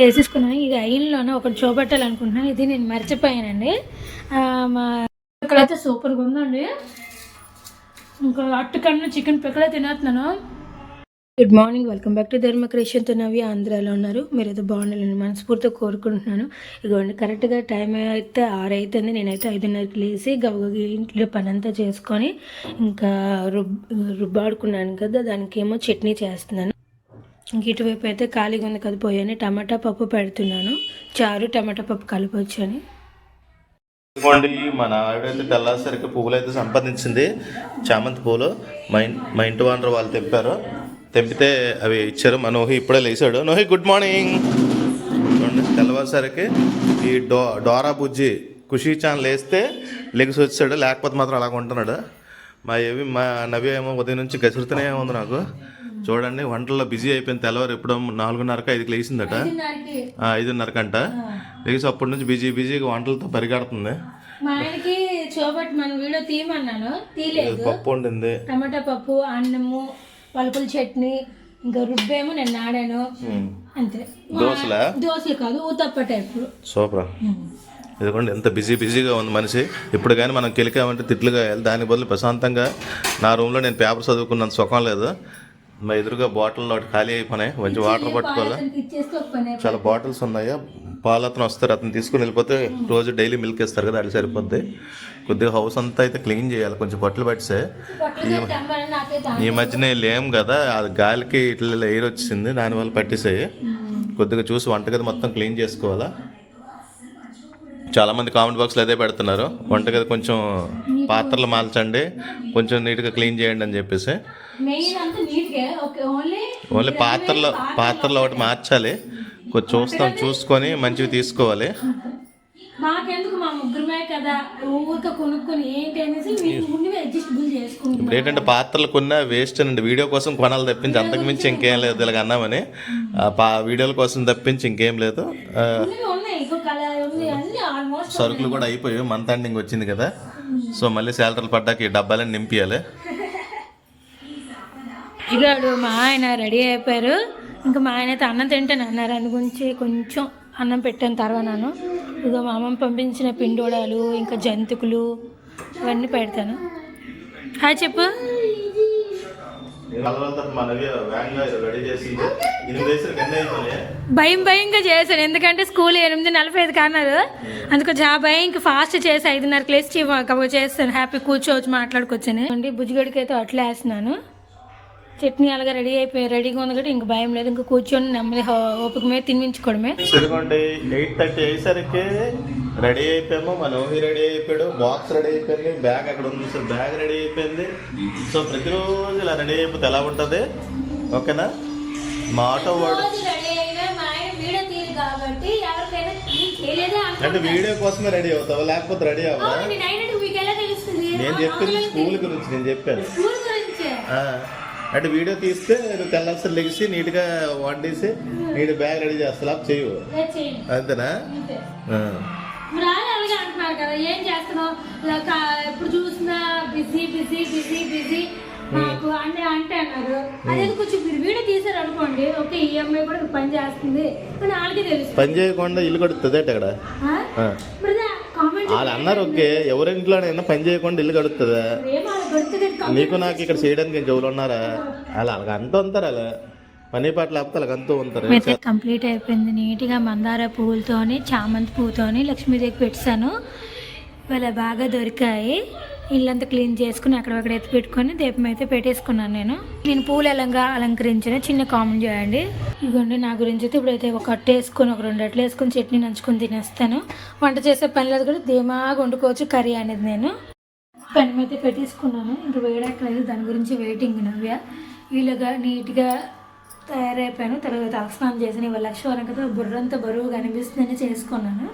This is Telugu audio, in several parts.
వేసేసుకున్నాను ఇది అయిన్లోనే ఒకటి చూపెట్టాలనుకుంటున్నాను. ఇది నేను మర్చిపోయానండి. మా ఇక్కడైతే సూపర్గా ఉందండి. ఇంకా అట్టుకన్నా చికెన్ పిక్కలే తినేస్తున్నాను. Good morning welcome back to Dharma క్రియేషన్తో ఆంధ్రాలో ఉన్నారు. మీరు అయితే బాగుండాలని మనస్ఫూర్తిగా కోరుకుంటున్నాను. ఇదిగోండి కరెక్ట్గా టైం అయితే ఆరు అవుతుంది నేనైతే ఐదున్నరకి లేచి గబగబా ఇంట్లో పని అంతా చేసుకొని ఇంకా రుబ్ రుబ్బాడుకున్నాను కదా దానికేమో చట్నీ చేస్తున్నాను. ఇటువైపు అయితే ఖాళీగా ఉంది కదా పోయాను టమాటా పప్పు పెడుతున్నాను. చారు టమాటా పప్పు కలపొచ్చని. ఇదిగోండి మన ఆవిడైతే తెల్లాసరికి పువ్వులు అయితే సంపాదించింది. చామంతి పువ్వులు మా ఇన్ మా ఇంటి వానరు వాళ్ళు తెంపారు. తెంపితే అవి ఇచ్చారు. మా నోహి ఇప్పుడే లేచాడు. నోహి గుడ్ మార్నింగ్ చూడండి తెల్లవారుసరికి ఈ డో డోరా బుజ్జి ఖుషీ చాన్ లేస్తే లెగిసి వచ్చాడు లేకపోతే మాత్రం అలాగ ఉంటున్నాడు. మా ఏవి మా నవ్య ఏమో ఉదయం నుంచి గసురుతూనే ఉంది నాకు. చూడండి వంటల్లో బిజీ అయిపోయింది తెల్లవారు ఎప్పుడో నాలుగున్నరకు ఐదుకి లేచిందట. ఐదున్నరకంట లేచి అప్పటి నుంచి బిజీ బిజీగా వంటలతో పరిగెడుతుంది. మా ఆయనకి చూపట్టి మన వీడియో తీయమన్నాను. తీయలేదు. పప్పు వండింది. టమాటా పప్పు అన్నము పలుపుల చట్నీ ఇంకా రుబ్బేమో నేను నాడాను. అంతే. దోశలా? దోశలు కాదు ఊతప్ప టైప్. సూపర్. ఇదిగోండి ఎంత బిజీ బిజీగా ఉంది మనిషి. ఇప్పుడు కానీ మనం కెలికామంటే తిట్లుగా వేయాలి దాని బదులు ప్రశాంతంగా నా రూమ్లో నేను పేపర్ చదువుకున్నంత సుఖం లేదు. మా ఎదురుగా బాటిల్ ఒకటి ఖాళీ అయిపోయినాయి. మంచి వాటర్ పట్టుకోవాలి? చాలా బాటిల్స్ ఉన్నాయి? పాలు అతను వస్తారు. అతను తీసుకుని వెళ్ళిపోతే రోజు డైలీ మిల్క్ ఇస్తారు కదా అది సరిపోద్ది. కొద్దిగా హౌస్ అంతా అయితే క్లీన్ చేయాలి. కొంచెం బట్టలు పట్టిసే. నాకైతే ఈ మధ్యనే లేం కదా అది గాలికి ఇట్లా ఎయిర్ వచ్చింది దానివల్ల పట్టేసాయి కొద్దిగా చూసి వంటగది మొత్తం క్లీన్ చేసుకోవాలా? చాలా మంది కామెంట్ బాక్స్లో అదే పెడుతున్నారు. వంటగది కొంచెం పాత్రలు మార్చండి కొంచెం నీట్గా క్లీన్ చేయండి అని చెప్పేసి. ఓన్లీ పాత్రలో పాత్రలో ఒకటి మార్చాలి. కొంచెం చూస్తాం చూసుకొని మంచివి తీసుకోవాలి. మాకెందుకు మా ముగ్గురమే కదా? ఊరిక కొనుక్కొని ఏంటి అనేసి మేము ముందుగా అడ్జస్టబుల్ చేసుకుంటాం ఇప్పుడు ఏంటంటే పాత్రలు కొన్న వేస్ట్ అండి. వీడియో కోసం కొనాలి తప్పించి అంతకుమించి ఇంకేం లేదు ఇలాగ అన్నామని. ఆ పా వీడియోల కోసం తప్పించి ఇంకేం లేదు. సరుకులు కూడా అయిపోయాయి. మంత్ ఎండింగ్ వచ్చింది కదా. సో మళ్ళీ శాలరీలు పడ్డాక ఈ డబ్బాలని నింపియాలి. ఇగాడు మా ఆయన రెడీ అయిపోయారు. ఇంకా మా ఆయన అయితే అన్నం తింటాను అన్నారు. అందు గురించి కొంచెం అన్నం పెట్టాను తర్వాతను ఇక మా అమ్మమ్మ పంపించిన పిండోడాలు ఇంకా జంతుకులు ఇవన్నీ పెడతాను. హాయ్ చెప్పు. భయం భయంగా చేశాను. ఎందుకంటే స్కూల్ ఎనిమిది నలభై ఐదు కన్నారు. అందుకు జా భయంకి ఫాస్ట్ చేసి ఐదున్నరకు లేచి చేస్తాను. హ్యాపీ కూర్చోవచ్చు మాట్లాడుకోవచ్చని అండి బుజ్జిగడికి అయితే అట్లా వేస్తున్నాను చట్నీ అలాగా రెడీ అయిపోయి రెడీగా ఉంది కాబట్టి ఇంక భయం లేదు. ఇంకా కూర్చొని నెమ్మది ఓపిక మీద తినిపించుకోవడమే. ఇదిగోండి ఎయిట్ థర్టీ అయ్యేసరికి రెడీ అయిపోయాము. మా నోహి రెడీ అయిపోయాడు. బాక్స్ రెడీ అయిపోయింది. బ్యాగ్ అక్కడ ఉంది. సో బ్యాగ్ రెడీ అయిపోయింది. సో ప్రతిరోజు ఇలా రెడీ అయిపోతే ఎలా ఉంటుంది? ఓకేనా? మా ఆటో వాడు రెడీ అయినా మా ఆయన వీడియో తీరు కాబట్టి ఎవరికైనా చేయలేదే అంటే వీడియో కోసమే రెడీ అవుతావా? లేకపోతే రెడీ అవ్వా నేను చెప్పింది స్కూల్ గురించి నేను చెప్పాను. స్కూల్ గురించే? ఆ, అంటే వీడియో తీస్తే నువ్వు తెల్లారి లెగిసి నీట్గా వండేసి నీట్ బ్యాగ్ రెడీ చేస్తా చేయండి అంతేనా? అంటున్నారు కదా ఏం చేస్తున్నావు? చూసినా బిజీ బిజీ బిజీ బిజీ. నాకు అంటే అంటే అన్నారు. అదే కొంచెం మీరు వీడియో తీసారు అనుకోండి ఓకే ఈ అమ్మాయి కూడా పని చేస్తుంది అని వాళ్ళకి తెలుస్తుంది. పని చేయకుండా ఇల్లు కడుతుంది అక్కడ ఆ. కామెంట్ వాళ్ళు అన్నారు ఓకే ఎవరింట్లోనైనా పని చేయకుండా ఇల్లు కడుతుందా? నీకు నాకు ఇక్కడ చేయడానికి ఇంకెవరు ఉన్నారా? అలా అలాగ అంటూ ఉంటారు అలా. పని పాట లేకపోతే అలాగ అంటూ ఉంటారు. కంప్లీట్ అయిపోయింది. నీట్గా మందార పువ్వులతోని చామంతి పువ్వుతోని లక్ష్మీదేవికి పెట్టాను. ఇవాళ బాగా దొరికాయి. ఇల్లంతా క్లీన్ చేసుకుని అక్కడక్కడ ఎత్తి పెట్టుకొని దీపం అయితే పెట్టేసుకున్నాను నేను. నేను పూలు ఎలంగా అలంకరించిన చిన్న కామెంట్ చేయండి. ఇదిగోండి నా గురించి అయితే ఇప్పుడైతే ఒక అట్టు వేసుకొని ఒక రెండు అట్లు వేసుకొని చట్నీ నంచుకొని తినేస్తాను. వంట చేసే పని లేదు కూడా ధీమాగా వండుకోవచ్చు కర్రీ అనేది నేను. పెనం అయితే పెట్టేసుకున్నాను. ఇంకా వేయడానికి దాని గురించి వెయిటింగ్ నవ్య. వీళ్ళగా నీట్గా తయారైపోయాను. తర్వాత తలస్నానం చేసిన ఇవాళ లక్షవారం కదా బుర్రంతా బరువుగా అనిపిస్తుందని చేసుకున్నాను.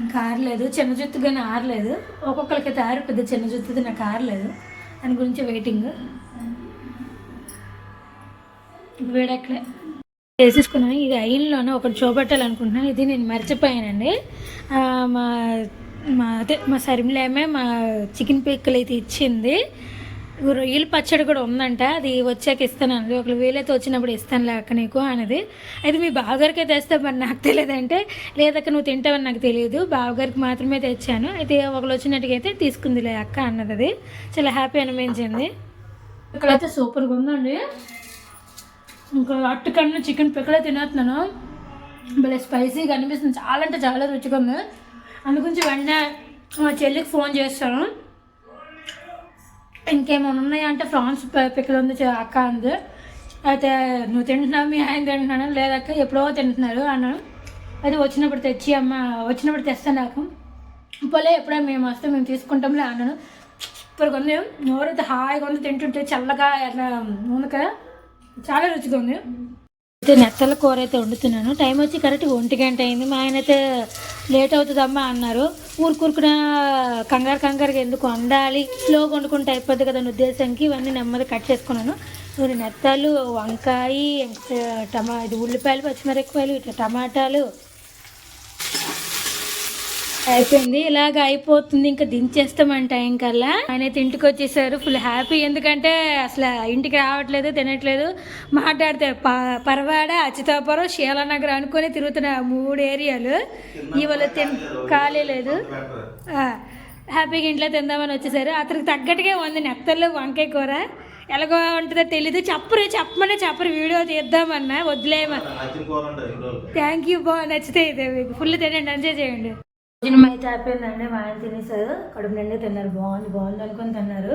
ఇంకా ఆరలేదు. చిన్న జుత్తుగానే ఆరలేదు. ఒక్కొక్కరికైతే ఆరు పెద్ద చిన్న జుత్తుది నాకు ఆరలేదు. దాని గురించి వెయిటింగ్ వేడక్కలే వేసేసుకున్నాను. ఇది అయిన్లోనే ఒకటి చూపెట్టాలనుకుంటున్నాను. ఇది నేను మర్చిపోయానండి. మా మా అదే మా సరిమిలేమే మా చికెన్ పిక్కలు అయితే ఇచ్చింది. రొయ్యల పచ్చడి కూడా ఉందంట. అది వచ్చాక ఇస్తాను అన్నది ఒకళ్ళు వీలైతే వచ్చినప్పుడు ఇస్తాను లేక నీకు అన్నది. అయితే మీ బావగారికే తెస్తే మరి నాకు తెలియదంటే లేదక్క నువ్వు తింటావని నాకు తెలియదు. బావగారికి మాత్రమే తెచ్చాను. అయితే ఒకళ్ళు వచ్చినట్టుగా అయితే తీసుకుందిలే అక్క అన్నది. అది చాలా హ్యాపీ అనిపించింది. ఇక్కడైతే సూపర్గా ఉందండి. ఇంకా అట్టుకన్నా చికెన్ పిక్కలే తినేస్తున్నాను. భలే స్పైసీగా అనిపిస్తుంది. చాలా అంటే చాలా రుచిగా ఉంది. అందుగురించి వెంటనే మా చెల్లికి ఫోన్ చేస్తాను. ఇంకేమైనా ఉన్నాయా అంటే ఫ్రాన్స్ పిక్కలు ఉంది అక్క అంది. అయితే నువ్వు తింటున్నావు? మీ ఆయన తింటున్నాను లేదక్క ఎప్పుడో తింటున్నారు అన్నాను. అది వచ్చినప్పుడు తెచ్చి అమ్మ వచ్చినప్పుడు తెస్తాను నాకు. పోలే ఎప్పుడో మేము వస్తే మేము తీసుకుంటాంలే అన్నాను. ఇప్పుడు ఉంది. నోరైతే హాయిగా ఉంది. తింటుంటే చల్లగా అట్లా ఉంది కదా చాలా రుచిగా ఉంది. అయితే నెత్తల కూర అయితే వండుతున్నాను. టైం వచ్చి కరెక్ట్ ఒంటి గంట అయింది. మా ఆయన అయితే లేట్ అవుతుందమ్మా అన్నారు. ఊరుకూరుకున కంగారు కంగారుగా ఎందుకు వండాలి? స్లోగా వండుకుంటే అయిపోద్ది కదా ఉద్దేశంకి ఇవన్నీ నెమ్మది కట్ చేసుకున్నాను. నూనె నెత్తలు వంకాయ టమా ఇది ఉల్లిపాయలు పచ్చిమిరపకాయలు ఇట్లా టమాటాలు అయిపోయింది. ఇలాగ అయిపోతుంది. ఇంకా దించేస్తామంట టైం కల్లా ఆయన అయితే ఇంటికి వచ్చేసారు. ఫుల్ హ్యాపీ ఎందుకంటే అసలు ఇంటికి రావట్లేదు తినట్లేదు. మాట్లాడితే ప పరవాడ అచ్యుతాపురం శీలానగర్ అనుకొని తిరుగుతున్న మూడు ఏరియాలు. ఇవాళ తిన్ ఖాళీ లేదు. హ్యాపీగా ఇంట్లో తిందామని వచ్చేసారు. అతనికి తగ్గట్టుగా ఉంది నెత్తల్లో వంకాయ కూర. ఎలాగో ఉంటుందో తెలీదు. చెప్పరు చెప్పమని చెప్పరు. వీడియో తీద్దామన్నా. వదిలేమ థ్యాంక్ యూ బాగా నచ్చితే ఇదే మీకు. ఫుల్ తినండి. ఎంజాయ్ చేయండి. భోజనం అయితే అయిపోయిందండి మా ఆయన తినేసారు. కడుపు నిండా తిన్నారు బాగుంది బాగుంది అనుకొని తిన్నారు.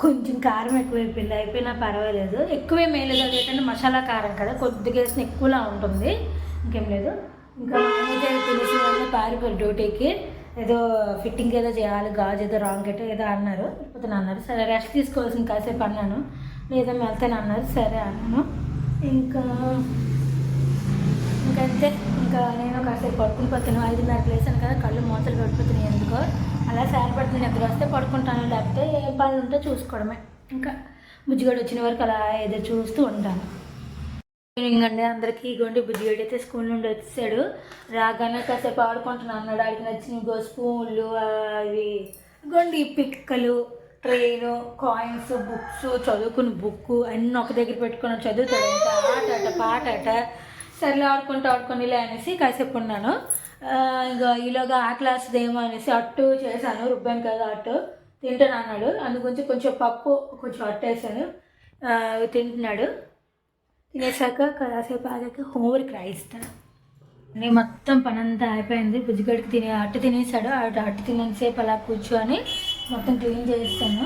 కొంచెం కారం ఎక్కువైపోయింది అయిపోయినా పర్వాలేదు. ఎక్కువే మేలేదు అది ఏంటంటే మసాలా కారం కదా కొద్దిగా వేసిన ఎక్కువలా ఉంటుంది. ఇంకేం లేదు. ఇంకా మా తినేసి వాళ్ళు పారిపోయారు డ్యూటీకి. ఏదో ఫిట్టింగ్ ఏదో చేయాలి గాజు ఏదో రాంగ్ ఏదో అన్నారు. పోతే అన్నారు సరే రెస్ట్ తీసుకోవాల్సిన కాసేపు అన్నాను. లేదా వెళ్తాను అన్నారు సరే అన్నాను. ఇంకా ఇంకంతే ఇంకా నేను కాసేపు పడుకుని పోతాను. ఐదున్నరకు లేసాను కదా కళ్ళు మూతలు పడిపోతున్నాయి ఎందుకో. అలా సారపడుతుంది నిద్ర వస్తే పడుకుంటాను. లేకపోతే ఏ పనులు ఉంటే చూసుకోవడమే. ఇంకా బుజ్జిగడు వచ్చిన వరకు అలా ఏదో చూస్తూ ఉంటాను. ఇంకండి అందరికీ ఇగోండి బుజ్జిగడు అయితే స్కూల్ నుండి వచ్చాడు. రాగానే కాసేపు ఆడుకుంటున్నాను అన్నాడు. ఆడికి నచ్చిన ఇంకో స్పూన్లు అవి ఇగోండి పిక్కలు ట్రైన్ కాయిన్స్ బుక్స్ చదువుకుని బుక్ అన్నీ ఒక దగ్గర పెట్టుకుని చదువుతాడు. ఇంకా ఆట పాట అట సర్లే ఆడుకుంటూ ఆడుకొని అనేసి కాసేపు ఉన్నాను. ఇంకా ఈలోగా ఆ క్లాస్దేమో అనేసి అట్టు చేశాను రుబ్బాను కదా అట్టు. తింటాను అన్నాడు. అందుగురించి కొంచెం పప్పు కొంచెం అట్టు వేసాను. తింటున్నాడు. తినేసాక కాసేపు ఆగాక హోంవర్క్ రాయిస్తాను నేను మొత్తం పని అంతా అయిపోయింది. బుజ్జిగడికి తినే అట్టు తినేసాడు. అటు అట్టు తినేసేపు అలా కూర్చొని మొత్తం క్లీన్ చేస్తాను.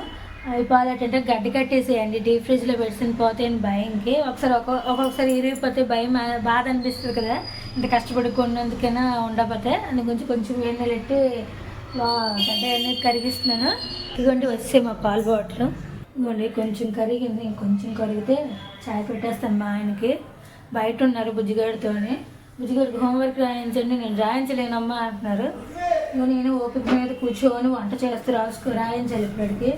అయిపోవాలంటే గడ్డి కట్టేసేయండి. డీప్ ఫ్రిడ్జ్లో పెట్టిన పోతే అని భయంకి. ఒకసారి ఒక ఒక్కొక్కసారి ఇరిగిపోతే భయం బాధ అనిపిస్తుంది కదా. ఇంత కష్టపడి కొన్నందుకైనా ఉండకపోతే అందు గురించి కొంచెం వేడి నీళ్ళు పెట్టి అంటే గడ్డ అనేది కరిగిస్తున్నాను. ఇదిగోండి వచ్చే మా పాలు బాటిల్. ఇదిగోండి కొంచెం కరిగింది. ఇంకొంచెం కరిగితే చాయ్ పెట్టేస్తాను మా ఆయనకి. బయట ఉన్నారు బుజ్జిగాడితోని. బుజ్జిగాడికి హోంవర్క్ రాయించండి. నేను రాయించలేనమ్మా అంటున్నారు. నేను ఓపిక మీద కూర్చోని వంట చేస్తూ రాసుకో రాయించాలి ఇప్పటికి.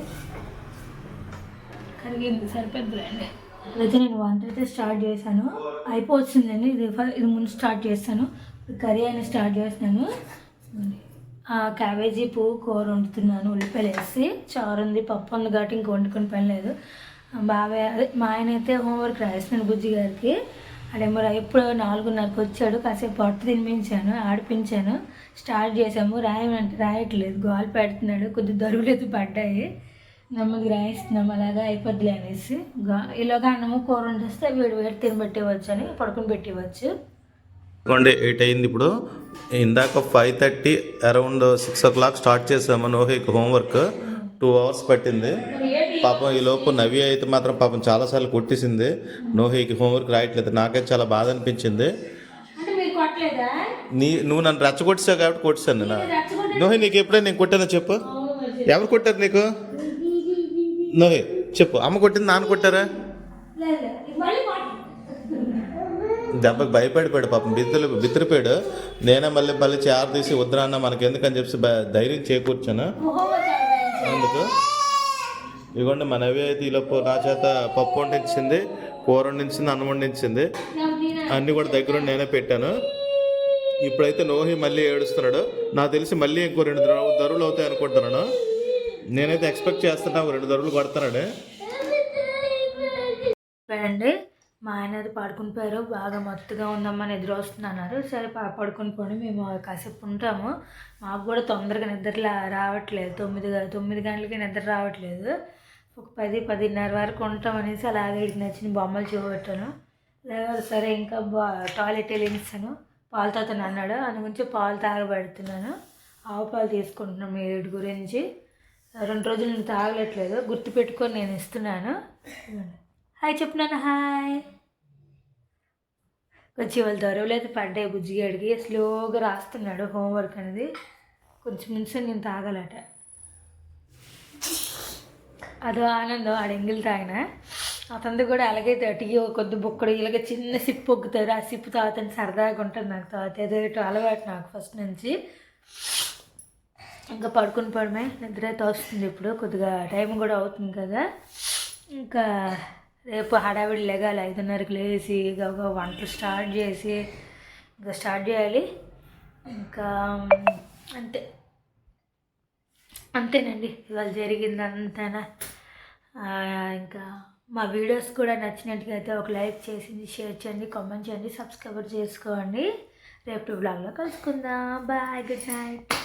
కరిగింది సరిపోద్దులేండి అయితే నేను వంట అయితే స్టార్ట్ చేశాను. అయిపోతుందండి ఇది ఇది ముందు స్టార్ట్ చేస్తాను. కర్రీ అయినా స్టార్ట్ చేస్తున్నాను. క్యాబేజీ పువ్వు కూర వండుతున్నాను ఉల్లిపాయలు వేసి. చారు ఉంది పప్పు ఉంది కాబట్టి ఇంక వండుకొని పని లేదు. బాబాయ్ అదే మా ఆయన అయితే హోంవర్క్ రాయిస్తున్నాను బుజ్జి గారికి. అడేమో రా- ఎప్పుడు నాలుగున్నరకు వచ్చాడు కాసేపు పట్టు తినిపించాను ఆడిపించాను. స్టార్ట్ చేసాము రాయమంటే రాయట్లేదు గోల్ పెడుతున్నాడు కొద్ది దొరుకులేదు పడ్డాయి. నెమ్మది రాయిస్తున్నాం అలాగా అయిపోద్దిలే అనేసి ఇలాగా అన్నము కూర వండిస్తే వేడి వేడి తినబెట్టేవచ్చు అని పడుకుని పెట్టేవచ్చు. ఇదిగోండి ఎయిట్ అయింది ఇప్పుడు. ఇందాక five thirty around six o'clock start చేసాము నోహికి హోంవర్క్ టూ అవర్స్ పట్టింది. పాపం ఈ లోపు నవి అయితే మాత్రం పాపం చాలాసార్లు కొట్టేసింది. నోహికి హోంవర్క్ రాయట్లేదు. నాకైతే చాలా బాధ అనిపించింది. నీ నువ్వు నన్ను రెచ్చగొట్టావు కాబట్టి కొట్టాను నేను. నోహి నీకు ఎప్పుడైనా నేను కొట్టానో చెప్పు. ఎవరు కొట్టారు నీకు? నోహి చెప్పు అమ్మ కొట్టింది నాన్న కొట్టారా దెబ్బకి భయపడిపోయాడు పాపం బిత్తులు బిత్తిరిపోయాడు నేనే మళ్ళీ మళ్ళీ చేర తీసి వద్దురాన్న మనకి ఎందుకని చెప్పి ధైర్యం చేకూర్చాను అందుకు ఇదిగోండి మన అవి అయితే ఈలోపు నా చేత పప్పు వండించింది కూర వండించింది అన్నం వండించింది అన్నీ కూడా దగ్గర నేనే పెట్టాను ఇప్పుడైతే నోహి మళ్ళీ ఏడుస్తున్నాడు నాకు తెలిసి మళ్ళీ ఇంకో రెండు ధరలు దరువులు అవుతాయి అనుకుంటున్నాను నేనైతే ఎక్స్పెక్ట్ చేస్తున్నా ఒక రెండు దొరలు కొడతాడు అండి మా ఆయన అది పడుకుని పోయారు. బాగా మత్తుగా ఉందమ్మని ఎదురు వస్తున్నారు సరే పా పడుకుని పోని మేము కాసేపు ఉంటాము. మాకు కూడా తొందరగా నిద్ర రావట్లేదు. తొమ్మిది తొమ్మిది గంటలకి నిద్ర రావట్లేదు. ఒక పది పదిన్నర వరకు ఉంటాం అనేసి అలాగే ఇటు నచ్చిన బొమ్మలు చూపెట్టాను. లేదు సరే ఇంకా బా టాయిలెట్ వెళ్ళిస్తాను పాలు తాతను అన్నాడు. అందు గురించి పాలు తాగబెడుతున్నాను. ఆవు పాలు తీసుకుంటున్నాం వీటి గురించి రెండు రోజులు నేను తాగలేట్లేదు గుర్తు పెట్టుకొని నేను ఇస్తున్నాను. హాయ్ చెప్తున్నాను హాయ్. కొంచెం వాళ్ళు దొరవలేదు పడ్డాయి బుజ్జిగాడికి. స్లోగా రాస్తున్నాడు హోంవర్క్ అనేది. కొంచెం ముందు నేను తాగాలట. అదో ఆనందం ఆడ ఎంగిల్ తాగిన. అతనిది కూడా అలాగే టీ కొద్ది బుక్కడు ఇలాగ చిన్న సిప్పు ఒక్కుతారు ఆ సిప్పు తాగుతాను సరదాగా ఉంటుంది నాకు తాగితే. అదేటో అలవాటు నాకు ఫస్ట్ నుంచి. ఇంకా పడుకుని పడమే. నిద్ర అయితే వస్తుంది ఇప్పుడు. కొద్దిగా టైం కూడా అవుతుంది కదా. ఇంకా రేపు హడావిడి లెగాలి. ఐదున్నరకు లేచి ఒక వంటలు స్టార్ట్ చేసి ఇంకా స్టార్ట్ చేయాలి. ఇంకా అంతే. అంతేనండి. ఇవాళ జరిగిందంతేనా. అంతేనా ఇంకా మా వీడియోస్ కూడా నచ్చినట్టుగా అయితే ఒక లైక్ చేసింది షేర్ చేయండి కామెంట్ చేయండి సబ్స్క్రైబర్ చేసుకోండి. రేపు బ్లాగ్లో కలుసుకుందాం. బాయ్. Good night.